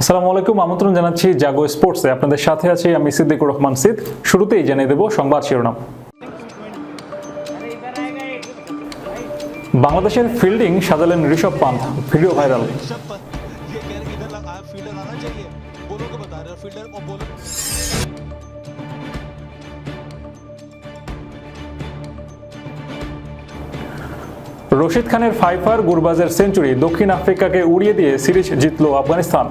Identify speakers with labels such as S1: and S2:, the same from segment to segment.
S1: আসসালামু আলাইকুম, আমন্ত্রণ জানাচ্ছি জাগো স্পোর্টসে। আপনাদের সাথে আছি আমি সিদ্দিকুর রহমান সিদ। শুরুতেই জানিয়ে দেব সংবাদ শিরোনাম। বাংলাদেশের ফিল্ডিং সাজালেন ঋষভ পান্থ। Video viral. রশিদ খানের ফাইফার গুরবাজের সেঞ্চুরি দক্ষিণ আফ্রিকাকে উড়িয়ে দিয়ে সিরিজ জিতল আফগানিস্তান।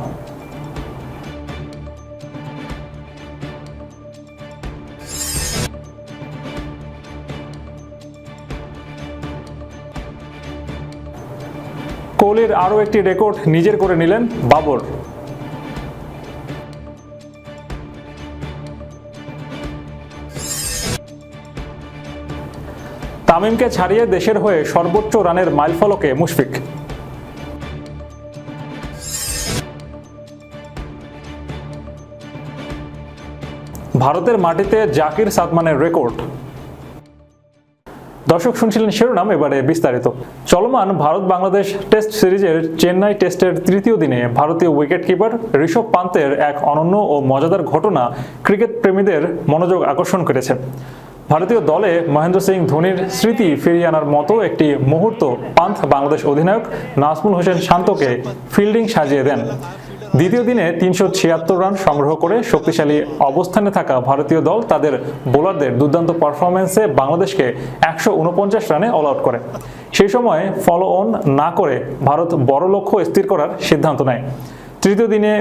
S1: কোহলির আরও একটি রেকর্ড নিজের করে নিলেন বাবর। তামিমকে ছাড়িয়ে দেশের হয়ে সর্বোচ্চ রানের মাইলফলকে মুশফিক। ভারতের মাটিতে জাকির সাদমানের রেকর্ড। দর্শক শুনছিলেন শিরোনাম, এবারে বিস্তারিত। চলমান ভারত বাংলাদেশ টেস্ট সিরিজের চেন্নাই টেস্টের তৃতীয় দিনে ভারতীয় উইকেট কিপার ঋষভ পান্তের এক অনন্য ও মজাদার ঘটনা ক্রিকেট প্রেমীদের মনোযোগ আকর্ষণ করেছে। ভারতীয় দলে মহেন্দ্র সিং ধোনির স্মৃতি ফিরিয়ে আনার মতো একটি মুহূর্ত পান্থ বাংলাদেশ অধিনায়ক নাজমুল হোসেন শান্তকে ফিল্ডিং সাজিয়ে দেন। দ্বিতীয় দিনে তিনশো ছিয়াত্তর রান সংগ্রহ করে শক্তিশালী অবস্থানে থাকা ভারতীয় দল তাদের বোলারদের দুর্দান্ত পারফরমেন্সে বাংলাদেশকে একশো উনপঞ্চাশ রানে অল আউট করে। সেই সময় ফলো অন না করে ভারত বড় লক্ষ্য স্থির করার সিদ্ধান্ত নেয়। তৃতীয় দিনে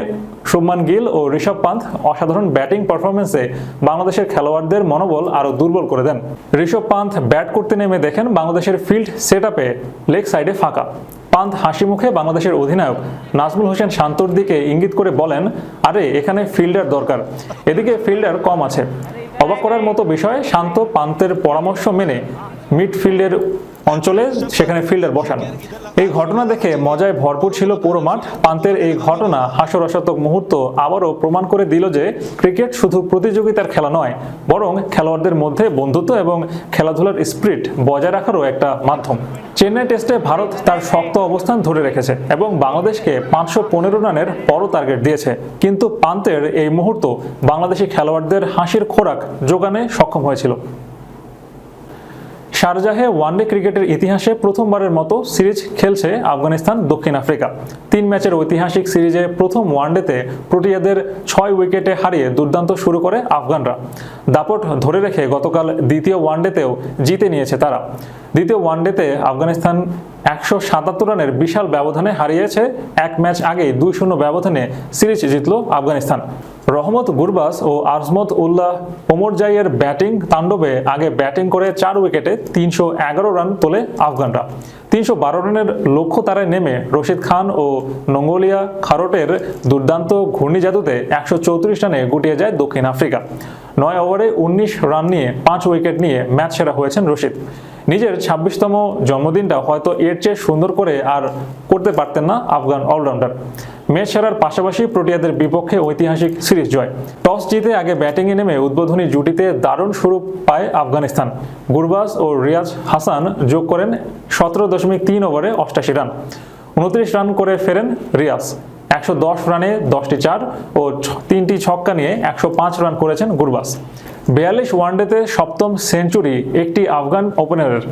S1: শুভমান গিল ও ঋষভ পান্থ অসাধারণ ব্যাটিং পারফরমেন্সে বাংলাদেশের খেলোয়াড়দের মনোবল আরও দুর্বল করে দেন। ঋষভ পান্থ ব্যাট করতে নেমে দেখেন বাংলাদেশের ফিল্ড সেট আপে লেগ সাইডে ফাঁকা। পান্থ হাসি মুখে বাংলাদেশের অধিনায়ক নাজমুল হোসেন শান্তর দিকে ইঙ্গিত করে বলেন, আরে, এখানে ফিল্ডার দরকার। এদিকে ফিল্ডার কম আছে। অবাক করার মতো বিষয় শান্ত পান্তের পরামর্শ মেনে মিডফিল্ডের অঞ্চলে সেখানে ফিল্ডার বসানো। এই ঘটনা দেখে মজায় ভরপুর ছিল পুরো মাঠ। পান্তের এই ঘটনা হাস্যরসাত্মক মুহূর্ত আবারও প্রমাণ করে দিল যে ক্রিকেট শুধু প্রতিযোগিতার খেলা নয়, বরং খেলোয়াড়দের মধ্যে বন্ধুত্ব এবং খেলাধুলার স্পিরিট বজায় রাখারও একটা মাধ্যম। চেন্নাই টেস্টে ভারত তার শক্ত অবস্থান ধরে রেখেছে এবং বাংলাদেশকে পাঁচশো পনেরো রানের বড় টার্গেট দিয়েছে। কিন্তু পান্তের এই মুহূর্ত বাংলাদেশি খেলোয়াড়দের হাসির খোরাক যোগানে সক্ষম হয়েছিল। শারজাহে ওয়ানডে ক্রিকেটের ইতিহাসে প্রথমবারের মতো সিরিজ খেলছে আফগানিস্তান দক্ষিণ আফ্রিকা। তিন ম্যাচের ঐতিহাসিক সিরিজে প্রথম ওয়ানডেতে প্রোটিয়াদের ছয় উইকেটে হারিয়ে দুর্দান্ত শুরু করে আফগানরা। দাপট ধরে রেখে গতকাল দ্বিতীয় ওয়ানডেতেও জিতে নিয়েছে তারা। দ্বিতীয় ওয়ানডেতে আফগানিস্তান একশো সাতাত্তর রানের বিশাল ব্যবধানে হারিয়েছে। এক ম্যাচ আগেই দুই শূন্য ব্যবধানে সিরিজ জিতল আফগানিস্তান। রহমত গুরবাস ও আজমত উল্লাহ ওমরজাইয়ের ব্যাটিং তাণ্ডবে আগে ব্যাটিং করে চার উইকেটে তিনশো এগারো রান তোলে আফগানরা। তিনশো বারো রানের লক্ষ্য তারায় নেমে রশিদ খান ও নঙ্গোলিয়া খারোটের দুর্দান্ত ঘূর্ণি জাদুতে একশো চৌত্রিশ রানে গুটিয়ে যায় দক্ষিণ আফ্রিকা। নয় ওভারে উনিশ রান নিয়ে পাঁচ উইকেট নিয়ে ম্যাচ সেরা হয়েছেন রশিদ। নিজের ছাব্বিশতম জন্মদিনটা হয়তো এর চেয়ে সুন্দর করে আর করতে পারতেন না আফগান অলরাউন্ডার। ম্যাচ সেরার পাশাপাশি প্রোটিয়াদের বিপক্ষে ঐতিহাসিক সিরিজ জয়। টস জিতে আগে ব্যাটিংয়ে নেমে উদ্বোধনী জুটিতে দারুণ শুরু পায় আফগানিস্তান। গুরবাজ ও রিয়াজ হাসান যোগ করেন সতেরো দশমিক তিন ওভারে অষ্টাশি রান। উনত্রিশ রান করে ফেরেন রিয়াজ। একশো দশ রানে দশটি চার ও তিনটি ছক্কা নিয়ে একশো পাঁচ রান করেছেন গুরবাস বিয়াল্লিশ ওয়ানডেতে সপ্তম সেঞ্চুরি একটি আফগান ওপেনারের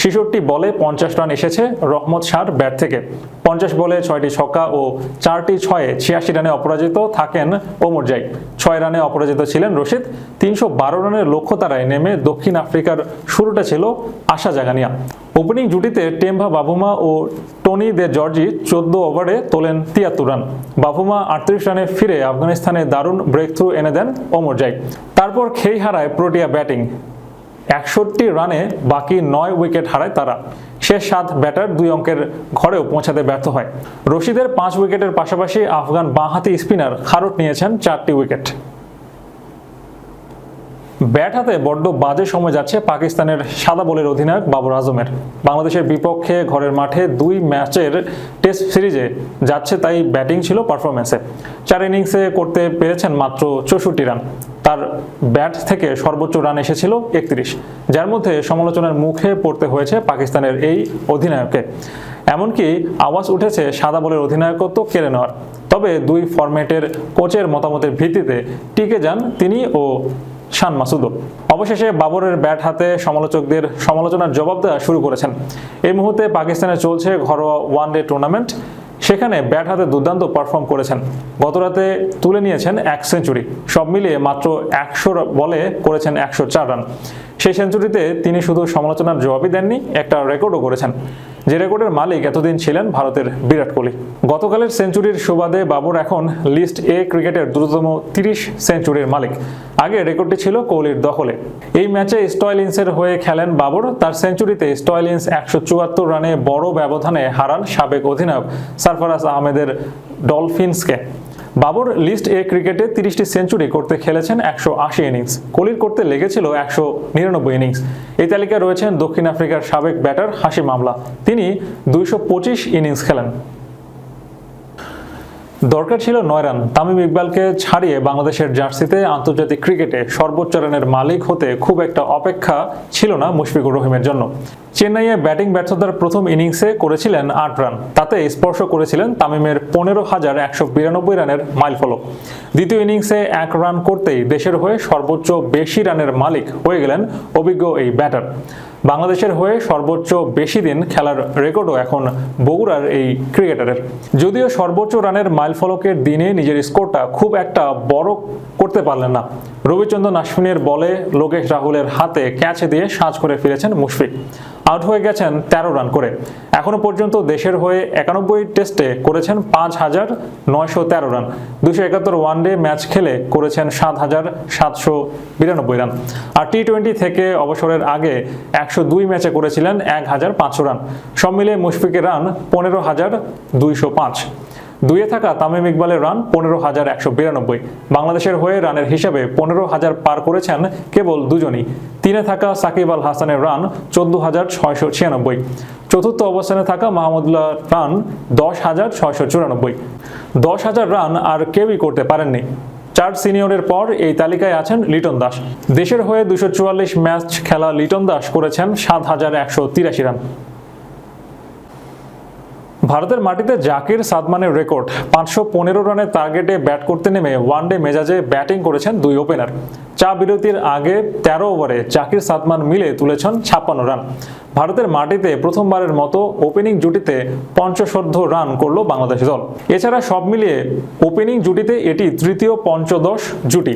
S1: ছেষট্টি বলে পঞ্চাশ রান এসেছে রহমত শাহর ব্যাট থেকে। পঞ্চাশ বলে ছয়টি ছক্কা ও চারটি ছয়ে ছিয়াশি রানে অপরাজিত থাকেন ওমর ওমরজাই ছয় রানে অপরাজিত ছিলেন রশিদ। তিনশো বারো রানের লক্ষ্য তারায় নেমে দক্ষিণ আফ্রিকার শুরুটা ছিল আশা জাগানিয়া। ওপেনিং জুটিতে টেম্ভা বাবুমা ও টনি দে জর্জি চোদ্দ ওভারে তোলেন তিয়াত্তর রান। বাবুমা আটত্রিশ রানে ফিরে আফগানিস্তানে দারুণ ব্রেক থ্রু এনে দেন ওমরজাই তারপর খেই হারায় প্রোটিয়া ব্যাটিং। একষট্টি রানে বাকি নয় উইকেট হারায় তারা। শেষ সাত ব্যাটার দুই অঙ্কের ঘরেও পৌঁছাতে ব্যর্থ হয়। রশিদের পাঁচ উইকেটের পাশাপাশি আফগান বাঁহাতি স্পিনার খারট নিয়েছেন চারটি উইকেট। ব্যাট হাতে বড্ড বাজে সময় যাচ্ছে পাকিস্তানের সাদা বলের অধিনায়ক বাবর আজমের। বাংলাদেশের বিপক্ষে ঘরের মাঠে দুই ম্যাচের টেস্ট সিরিজে যাচ্ছে তাই ব্যাটিং ছিল পারফরমেন্সে চার ইনিংসে করতে পেরেছেন মাত্র চৌষট্টি রান। তার ব্যাট থেকে সর্বোচ্চ রান এসেছিল একত্রিশ। যার মধ্যে সমালোচনার মুখে পড়তে হয়েছে পাকিস্তানের এই অধিনায়ককে। এমনকি আওয়াজ উঠেছে সাদা বলের অধিনায়কত্ব কেড়ে নেওয়ার। তবে দুই ফরম্যাটের কোচের মতামতের ভিত্তিতে টিকে যান তিনি ও শান মাসুদও। অবশেষে বাবরের ব্যাট হাতে সমালোচকদের সমালোচনার জবাব দেওয়া শুরু করেছেন। এই মুহূর্তে পাকিস্তানে চলছে ঘরোয়া ওয়ান ডে টুর্নামেন্ট। সেখানে ব্যাট হাতে দুর্দান্ত পারফর্ম করেছেন। গতরাতে তুলে নিয়েছেন এক সেঞ্চুরি। সব মিলিয়ে মাত্র একশো বলে করেছেন একশো চার রান। সেই সেঞ্চুরিতে তিনি শুধু সমালোচনার জবাবই দেননি, একটা রেকর্ডও করেছেন। যে রেকর্ডের মালিক এতদিন ছিলেন ভারতের বিরাট কোহলি। গতকালের সেঞ্চুরির সুবাদে বাবর এখন লিস্ট এ ক্রিকেটের দ্রুততম তিরিশ সেঞ্চুরির মালিক। আগে রেকর্ডটি ছিল কোহলির দখলে। এই ম্যাচে স্টয়লিন্সের হয়ে খেলেন বাবর। তার সেঞ্চুরিতে স্টয়লিন্স একশো চুয়াত্তর রানে বড় ব্যবধানে হারান সাবেক অধিনায়ক সারফরাজ আহমেদের ডলফিন্সকে। বাবর লিস্ট এ ক্রিকেটে তিরিশটি সেঞ্চুরি করতে খেলেছেন একশো আশি ইনিংস। কোহলির করতে লেগেছিল একশো নিরানব্বই ইনিংস। এই তালিকায় রয়েছেন দক্ষিণ আফ্রিকার সাবেক ব্যাটার হাসিম মামলা তিনি দুইশো পঁচিশ ইনিংস খেলেন। দরকার ছিল নয় রান। তামিম ইকবালকে ছাড়িয়ে বাংলাদেশের জার্সিতে আন্তর্জাতিক ক্রিকেটে সর্বোচ্চ রানের মালিক হতে খুব একটা অপেক্ষা ছিল না মুশফিকুর রহিমের জন্য। চেন্নাইয়ে ব্যাটিং ব্যর্থতার প্রথম ইনিংসে করেছিলেন আট রান। তাতে স্পর্শ করেছিলেন তামিমের পনেরো হাজার একশো বিরানব্বই রানের মাইল মাইলফলক দ্বিতীয় ইনিংসে এক রান করতেই দেশের হয়ে সর্বোচ্চ বেশি রানের মালিক হয়ে গেলেন অভিজ্ঞ এই ব্যাটার। বাংলাদেশের হয়ে সর্বোচ্চ বেশি দিন খেলার রেকর্ডও এখন বগুড়ার এই ক্রিকেটারের। যদিও সর্বোচ্চ রানের মাইলফলকের দিনে নিজের স্কোরটা খুব একটা বড় করতে পারলেন না। রবিচন্দ্রন আশ্বিনের বলে লোকেশ রাহুলের হাতে ক্যাচ দিয়ে সাজ করে ফিরেছেন মুশফিক। আউট হয়ে গেছেন তেরো রান করে। এখনও পর্যন্ত দেশের হয়ে একানব্বই টেস্টে করেছেন পাঁচ হাজার নয়শো তেরো রান। দুশো একাত্তর ওয়ানডে ম্যাচ খেলে করেছেন সাত হাজার সাতশো বিরানব্বই রান। আর টি টোয়েন্টি থেকে অবসরের আগে একশো দুই ম্যাচে করেছিলেন এক হাজার পাঁচশো রান। সব মিলিয়ে মুশফিকের রান পনেরো হাজার দুইশো পাঁচ। দুইয়ে থাকা তামিম ইকবালের রান পনেরো হাজার একশো বিরানব্বই। বাংলাদেশের হয়ে রানের হিসাবে পনেরো হাজার পার করেছেন কেবল দুজনই। তিনে থাকা সাকিব আল হাসানের রান চোদ্দ হাজার ছয়শো ছিয়ানব্বই। চতুর্থ অবস্থানে থাকা মাহমুদুল্লাহ রান দশ হাজার ছয়শো চুরানব্বই। দশ হাজার রান আর কেউই করতে পারেননি। চার সিনিয়রের পর এই তালিকায় আছেন লিটন দাস। দেশের হয়ে দুশো চুয়াল্লিশ ম্যাচ খেলা লিটন দাস করেছেন সাত হাজার একশো তিরাশি রান। ভারতের মাটিতে জাকির সাদমানের রেকর্ড। পাঁচশো পনেরো রানের টার্গেটে ব্যাট করতে নেমে ওয়ানডে মেজাজে ব্যাটিং করেছেন দুই ওপেনার। চা বিরতির আগে তেরো ওভারে জাকির সাদমান মিলে তুলেছেন ছাপ্পান্ন রান। ভারতের মাটিতে প্রথমবারের মতো ওপেনিং জুটিতে পঞ্চশোর্ধ রান করল বাংলাদেশ দল। এছাড়া সব মিলিয়ে ওপেনিং জুটিতে এটি তৃতীয় পঞ্চদশ জুটি।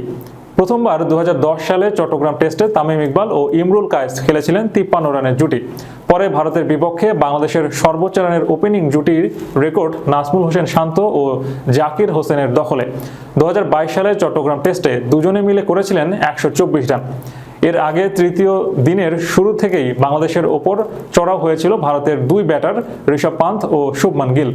S1: প্রথমবার দু হাজার দশ সালে চট্টগ্রাম টেস্টে তামিম ইকবাল ও ইমরুল কায়েস খেলেছিলেন তিপ্পান্ন রানের জুটি। পরে ভারতের বিপক্ষে বাংলাদেশের সর্বোচ্চ রানের ওপেনিং জুটির রেকর্ড নাসমুল হোসেন শান্ত ও জাকির হোসেনের দখলে। দু হাজার বাইশ সালে চট্টগ্রাম টেস্টে দুজনে মিলে করেছিলেন একশো চব্বিশ রান। এর আগে তৃতীয় দিনের শুরু থেকেই বাংলাদেশের ওপর চড়াও হয়েছিল ভারতের দুই ব্যাটার ঋষভ পান্থ ও শুভমান গিল।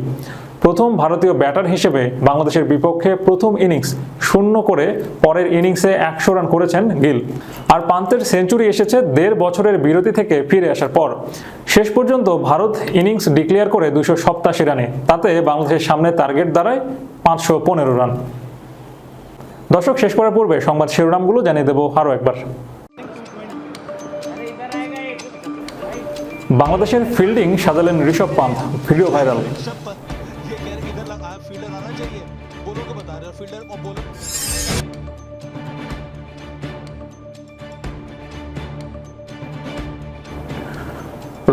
S1: প্রথম ভারতীয় ব্যাটার হিসেবে বাংলাদেশের বিপক্ষে প্রথম ইনিংস শূন্য করে পরের ইনিংসে একশো রান করেছেন গিল। আর পান্তের সেঞ্চুরি এসেছে দেড় বছরের বিরতি থেকে ফিরে আসার পর। শেষ পর্যন্ত ভারত ইনিংস ডিক্লেয়ার করে দুশো সপ্তাশি রানে, তাতে বাংলাদেশের সামনে টার্গেট দাঁড়ায় পাঁচশো পনেরো রান। দর্শক, শেষ করার পূর্বে সংবাদ শিরোনামগুলো জানিয়ে দেবো আরও একবার। বাংলাদেশের ফিল্ডিং সাজালেন ঋষভ পান্ত। Video viral.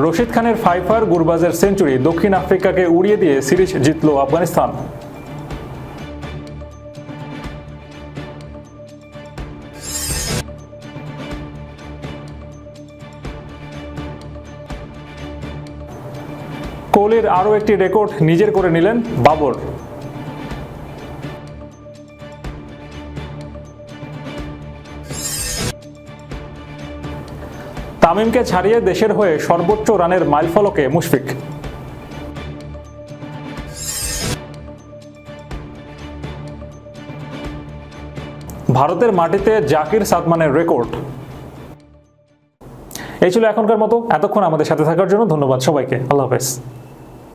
S1: রশিদ খানের ফাইফার গুরবাজের সেঞ্চুরি দক্ষিণ আফ্রিকাকে উড়িয়ে দিয়ে সিরিজ জিতল আফগানিস্তান। কোহলির আরও একটি রেকর্ড নিজের করে নিলেন বাবর। তামিমকে ছাড়িয়ে দেশের হয়ে সর্বোচ্চ রানের মাইলফলকে মুশফিক। ভারতের মাটিতে জাকির সাদমানের রেকর্ড। এই ছিল এখনকার মতো। এতক্ষণ আমাদের সাথে থাকার জন্য ধন্যবাদ সবাইকে। আল্লাহ হাফেজ।